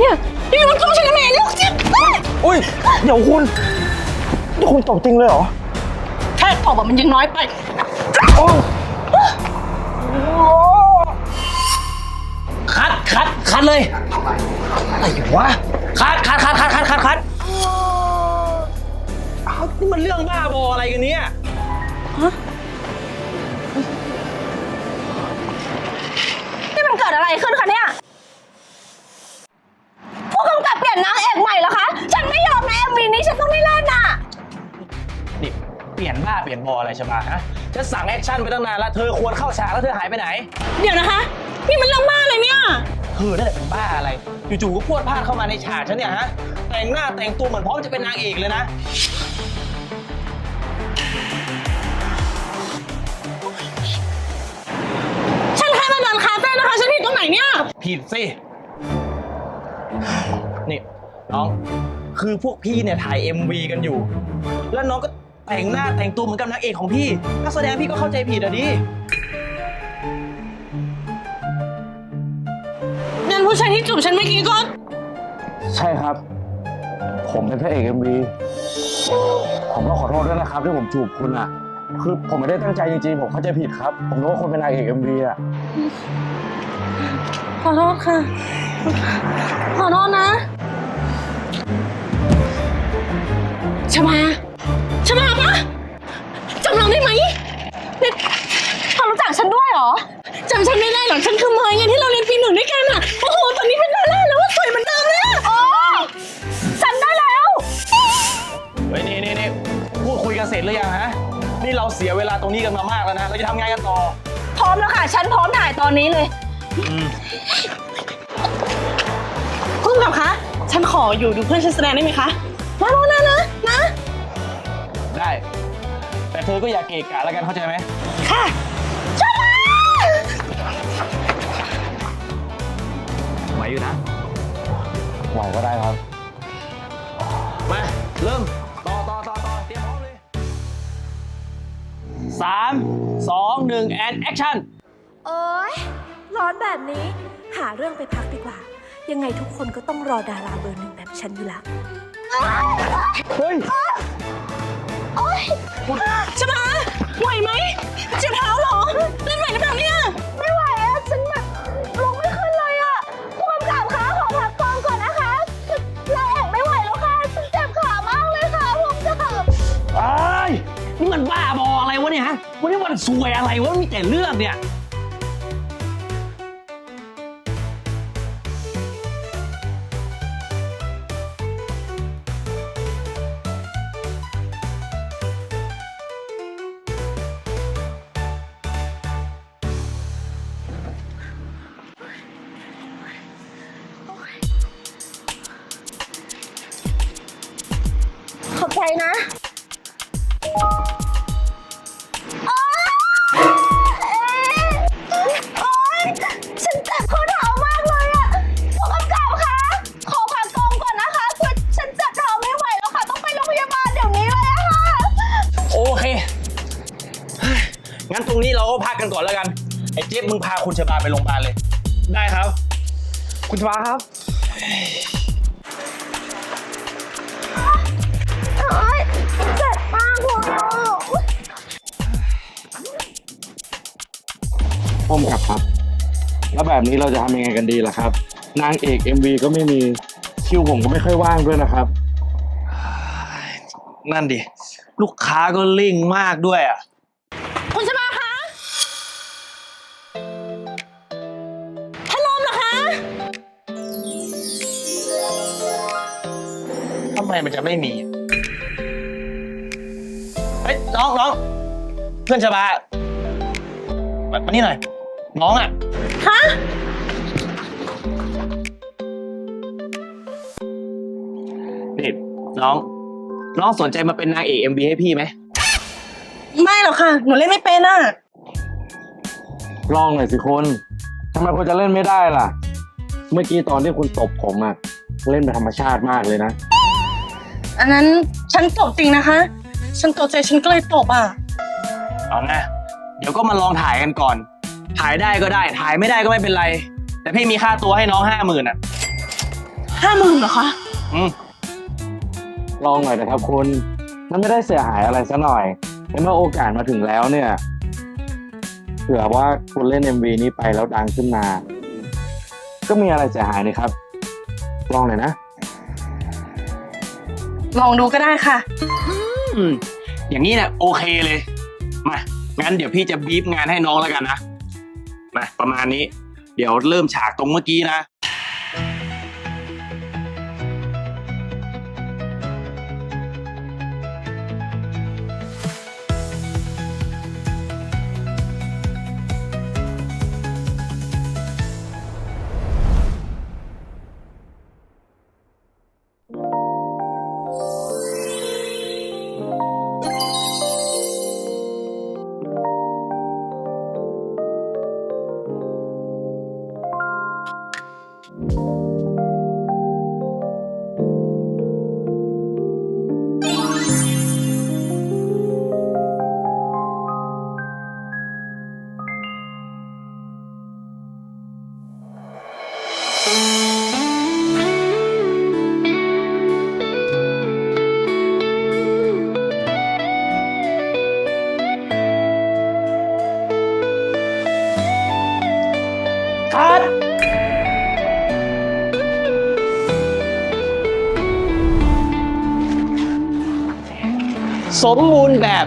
เนี่ยนี่มันต้องฉันทำไมลูกจิตอุ้ย เดี๋ยวคุณนี่คุณตบจริงเลยเหรอ แค่ตอบว่ามันยังน้อยไปโอ้คัดคัดคัดเลยอะไรวะคัดคัดคัดคัดคัดคัดคัด เปลี่ยนบออะไรใช่ไหมฮะจะสั่งแอคชั่นไปตั้งนานแล้วเธอควรเข้าฉากแล้วเธอหายไปไหน เดี๋ยวนะคะ นี่มันเรื่องบ้าเลยเนี่ย เธอนั่นแหละเป็นบ้าอะไร จู่ๆก็พรวดพลาดเข้ามาในฉากฉันเนี่ยฮะ แต่งหน้าแต่งตัวเหมือนพร้อมจะเป็นนางเอกเลยนะ ฉันแค่มาเดินคาเฟ่นะคะ ฉันผิดตรงไหนเนี่ย ผิดสิ นี่น้อง คือพวกพี่เนี่ยถ่าย MV กันอยู่ แล้วน้องก็ แต่งหน้าแต่งตัวเหมือนกับนางเอกของพี่นักแสดงพี่ก็เข้าใจผิดอะดิ งั้นผู้ชายที่จูบฉันเมื่อกี้ก็ ใช่ครับ ผมเป็นพระเอกเอ็มวีผมต้องขอโทษด้วยนะครับที่ผมจูบคุณอะ คือผมไม่ได้ตั้งใจจริงๆ ผมเข้าใจผิดครับ ผมนึกว่าคุณเป็นนางเอกเอ็มวีอะ ขอโทษค่ะ ขอโทษนะชมา พุ่งกับคะ ฉันขออยู่ดูเพื่อนฉันแสดงได้ไหมคะนะนะนะนะ ได้ แต่เธอก็อย่าเกะกะแล้วกันเข้าใจไหม ค่ะชมาไหวอยู่นะไหวก็ได้ครับ มา เริ่ม ต่อต่อต่อต่อเตรียมพร้อมเลยสามสองหนึ่งแอนแอคชั่น โอ๊ย ร้อนแบบนี้ หาเรื่องไปพักดีกว่า ยังไงทุกคนก็ต้องรอดาราเบอร์หนึ่งแบบฉันอยู่แล้วเฮ้ยชมาไหวไหมเจ็บเท้าเหรอเล่นไหวหรือเปล่าเนี่ย ไม่ไหวอะฉันแบบลุกไม่ขึ้นเลยอะผู้กำกับคะขอพักกองก่อนนะคะเราแอกไม่ไหวแล้วค่ะฉันเจ็บขามากเลยค่ะผู้กำกับไอ้ยนี่มันบ้าบออะไรวะเนี่ยฮะวันนี้วันสวยอะไรวะมีแต่เรื่องเนี่ย ใจนะโอ๊ยฉันเจ็บข้อเท้ามากเลยอะผู้กำกับคะขอพักกองก่อนนะคะคือฉันเจ็บเท้าไม่ไหวแล้วค่ะ ต้องไปโรงพยาบาลเดี๋ยวนี้เลยอะค่ะ โอเคเฮ้ยงั้นตรงนี้เราก็พักกันก่อนแล้วกัน ไอ้เจ๊บมึงพาคุณชบาไปโรงพยาบาลเลย ได้ครับ คุณชวาครับ จ็บมากเลยอะพ่มกับครับ แล้วแบบนี้เราจะทำยังไงกันดีล่ะครับ นางเอก MV ก็ไม่มีคิวผมก็ไม่ค่อยว่างด้วยนะครับ นั่นดิ ลูกค้าก็เร่งมากด้วยอะ คุณชมาคะพัดลมเหรอคะ ทำไมมันจะไม่มี น้องน้องเพื่อนชบามามานี่หน่อย น้องอะ ฮะ นี่ น้อง น้องสนใจมาเป็นนางเอก MV ให้พี่ไหม ไม่หรอกค่ะ หนูเล่นไม่เป็นอะลองหน่อยสิคุณทำไมคุณจะเล่นไม่ได้ล่ะ เมื่อกี้ตอนที่คุณตบผมอะเล่นเป็นธรรมชาติมากเลยนะ อันนั้นฉันตบจริงนะคะ ฉันตกใจฉันก็เลยตบอะ เอานะ เดี๋ยวก็มาลองถ่ายกันก่อน ถ่ายได้ก็ได้ ถ่ายไม่ได้ก็ไม่เป็นไร แต่พี่มีค่าตัวให้น้องห้าหมื่นอะ ห้าหมื่นเหรอคะ อืมลองหน่อยนะครับคุณ มันไม่ได้เสียหายอะไรซะหน่อยในเมื่อโอกาสมาถึงแล้วเนี่ยเผื่อว่าคุณเล่น MV นี้ไปแล้วดังขึ้นมา ก็มีอะไรเสียหายนี่ครับ ลองหน่อยนะ ลองดูก็ได้ค่ะ อืมอย่างนี้เนี่ยโอเคเลย มา งั้นเดี๋ยวพี่จะบีบงานให้น้องแล้วกันนะ มา ประมาณนี้ เดี๋ยวเริ่มฉากตรงเมื่อกี้นะ สมบูรณ์แบบ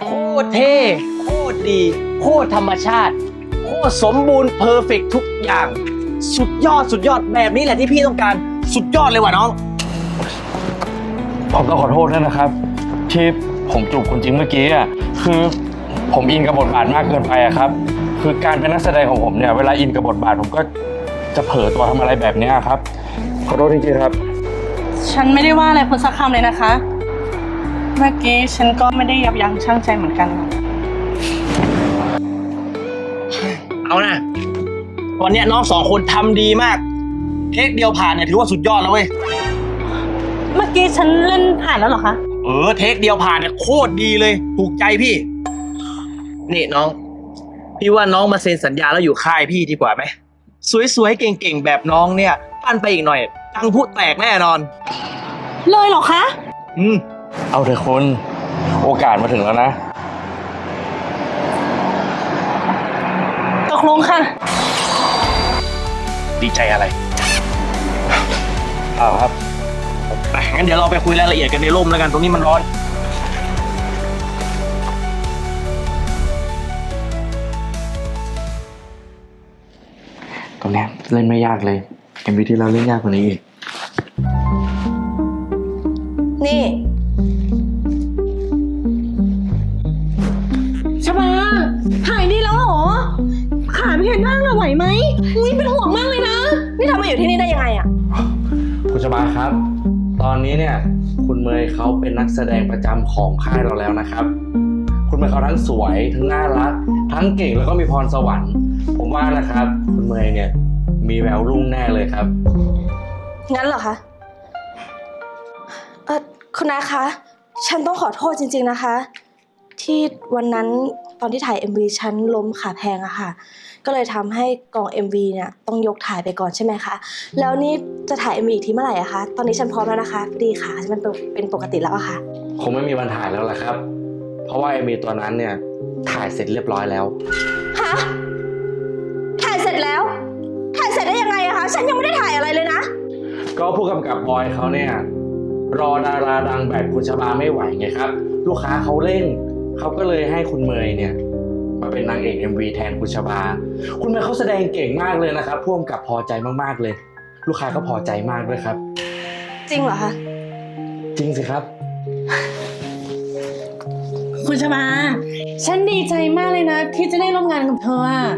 โคตรเท่โคตรดีโคตรธรรมชาติโคตรสมบูรณ์เพอร์เฟกทุกอย่าง สุดยอดสุดยอดแบบนี้แหละที่พี่ต้องการสุดยอดเลยว่ะน้อง ผมต้องขอโทษด้วยนะครับ ที่ผมจูบคุณจริงเมื่อกี้อะคือผมอินกับบทบาทมากเกินไปอะครับ คือการเป็นนักแสดงของผมเนี่ยเวลาอินกับบทบาทผมก็จะเผลอตัวทำอะไรแบบเนี้ยครับ ขอโทษจริงๆครับ ฉันไม่ได้ว่าอะไรคุณสักคำเลยนะคะ เมื่อกี้ฉันก็ไม่ได้ยับยั้งชั่งใจเหมือนกันเอานะวันเนี้ยน้องสองคนทำดีมากเทคเดียวผ่านเนี่ยถือว่าสุดยอดแล้วเว้ย เมื่อกี้ฉันเล่นผ่านแล้วเหรอคะ เออเทคเดียวผ่านเนี่ยโคตรดีเลย ถูกใจพี่ นี่น้อง พี่ว่าน้องมาเซ็นสัญญาแล้วอยู่ค่ายพี่ดีกว่าไหม สวยๆ เก่งๆ แบบน้องเนี่ย ปั้นไปอีกหน่อยตังพุแตกแน่นอน เลยเหรอคะ อืม เอาเถอะคุณ โอกาสมาถึงแล้วนะ ตกลงค่ะ ดีใจอะไรเอาครับไปงั้นเดี๋ยวเราไปคุยรายละเอียดกันในร่มแล้วกัน ตรงนี้มันร้อน ตรงเนี้ยเล่นไม่ยากเลยเอ็มวีที่เราเล่นยากกว่านี้อีก ได้ยังไงอะคุณชบาครับ ตอนนี้เนี่ยคุณเมย์เขาเป็นนักแสดงประจำของค่ายเราแล้วนะครับ คุณเมย์เขาทั้งสวยทั้งน่ารัก ทั้งเก่งแล้วก็มีพรสวรรค์ ผมว่านะครับ คุณเมย์เนี่ยมีแววรุ่งแน่เลยครับ งั้นเหรอคะเออคุณนาคะ ฉันต้องขอโทษจริง ๆนะคะ ที่วันนั้น ตอนที่ถ่าย MV ฉันล้มขาแพงอะค่ะ ก็เลยทำให้กอง MV เนี่ยต้องยกถ่ายไปก่อนใช่ไหมคะ แล้วนี่จะถ่าย MV อีกทีเมื่อไหร่อะคะ ตอนนี้ฉันพร้อมแล้วนะคะพอดีค่ะมันเป็นเป็นปกติแล้วอะค่ะ คงไม่มีวันถ่ายแล้วล่ะครับ เพราะว่าเอ็มวีตัวนั้นเนี่ยถ่ายเสร็จเรียบร้อยแล้วฮะถ่ายเสร็จแล้ว ถ่ายเสร็จได้ยังไงอะคะ ฉันยังไม่ได้ถ่ายอะไรเลยนะ ก็ผู้กำกับบอยเขาเนี่ยรอดาราดังแบบคุณชบาไม่ไหวไงครับ ลูกค้าเขาเร่ง เขาก็เลยให้คุณเมย์เนี่ย มาเป็นนางเอก MV แทนคุณชบา คุณเมย์เขาแสดงเก่งมากเลยนะครับพ่วงกับพอใจมากๆเลย ลูกค้าก็พอใจมากด้วยครับ จริงเหรอคะ จริงสิครับ คุณชบา ฉันดีใจมากเลยนะ ที่จะได้ร่วมงานกับเธออะ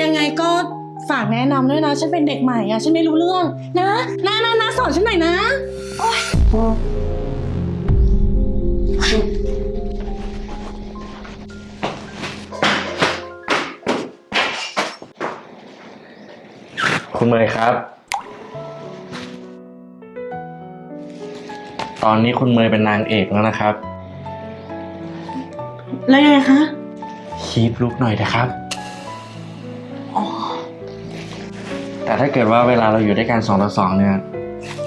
ยังไงก็ฝากแนะนำด้วยนะ ฉันเป็นเด็กใหม่อะฉันไม่รู้เรื่อง นะนะนะนะสอนฉันหน่อยนะ คุณเมย์ครับ ตอนนี้คุณเมย์เป็นนางเอกแล้วนะครับ แล้วยังไงคะ คีปลุกหน่อยนะครับ แต่ถ้าเกิดว่าเวลาเราอยู่ด้วยกันสองต่อสองเนี่ย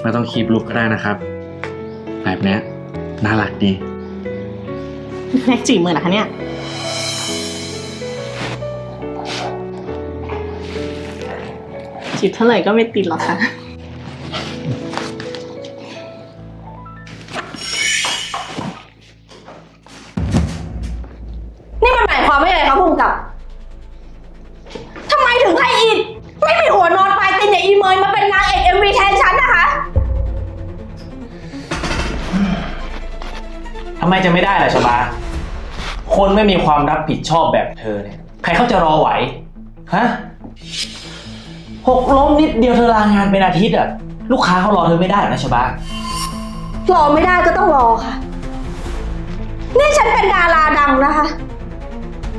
ไม่ต้องคีบลุกก็ได้นะครับ แบบเนี้ยน่ารักดี แม็กจีบมือเหรอคะเนี่ย จีบเท่าไหร่ก็ไม่ติดหรอกค่ะ นี่มันหมายความว่ายังไงคะพุ่งกับทำไมถึงให้อีดไม่มีหัวนอนปลายตีนอย่างอีเมยมาเป็นนางเอกเอ็มวีแทนฉันนะคะ ทำไมจะไม่ได้ล่ะชบา คนไม่มีความรับผิดชอบแบบเธอเนี่ย ใครเขาจะรอไหว ฮะ หกล้มนิดเดียวเธอลางานเป็นอาทิตย์อะลูกค้าเขารอเธอไม่ได้หรอกนะชบารอไม่ได้ก็ต้องรอค่ะ นี่ฉันเป็นดาราดังนะคะ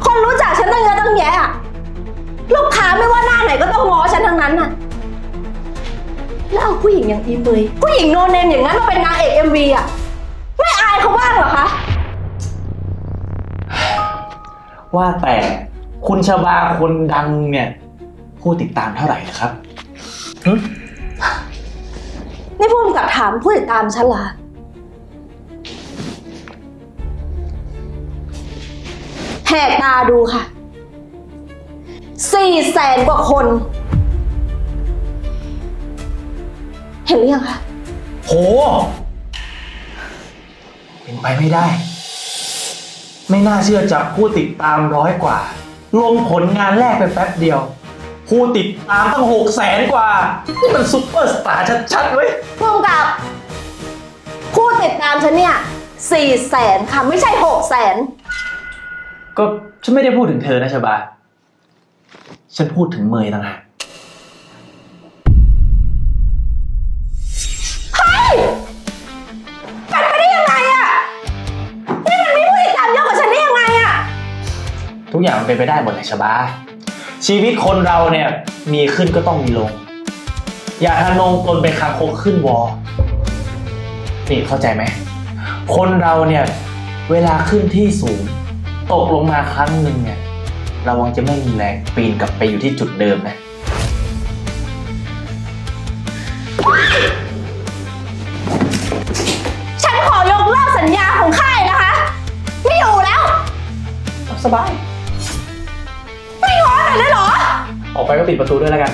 คนรู้จักฉันตั้งเยอะตั้งแยะอะลูกค้าไม่ว่าหน้าไหนก็ต้องง้อฉันทั้งนั้นน่ะ แล้วเอาผู้หญิงอย่างอีเมยผู้หญิงโนเนมอย่างนั้นมาเป็นนางเอกเอ็มวีอะไม่อายเขาบ้างเหรอคะ ว่าแต่คุณชบาคนดังเนี่ย ผู้ติดตามเท่าไหร่นะครับ นี่พูดกับถามผู้ติดตามฉันเหรอคะแหกตาดูค่ะ สี่แสนกว่าคน เห็นหรือยังคะ โห เป็นไปไม่ได้ ไม่น่าเชื่อจับผู้ติดตามร้อยกว่า ลงผลงานแรกไปแป๊บเดียว ผู้ติดตามตั้งหกแสนกว่า นี่มันซุปเปอร์สตาร์ชัดๆเว้ยร่วมกับ ผู้ติดตามฉันเนี่ยสี่แสนค่ะ ไม่ใช่หกแสนก็ฉันไม่ได้พูดถึงเธอนะชบา ฉันพูดถึงเมยต่างหากเป็นไปได้ยังไงอะนี่มันมีผู้ติดตามเยอะกว่าฉันได้ยังไงอะ ทุกอย่างมันเป็นไปได้หมดเลยชบา ชีวิตคนเราเนี่ยมีขึ้นก็ต้องมีลง อย่าทะนงตนเป็นคางคกขึ้นวอนี่เข้าใจไหม คนเราเนี่ยเวลาขึ้นที่สูง ตกลงมาครั้งหนึ่งเนี่ยระวังจะไม่มีแรงปีนกลับไปอยู่ที่จุดเดิมนะ ฉันขอยกเลิกสัญญาของค่ายนะคะ ไม่อยู่แล้ว สบาย ออกไปก็ปิดประตูด้วยแล้วกัน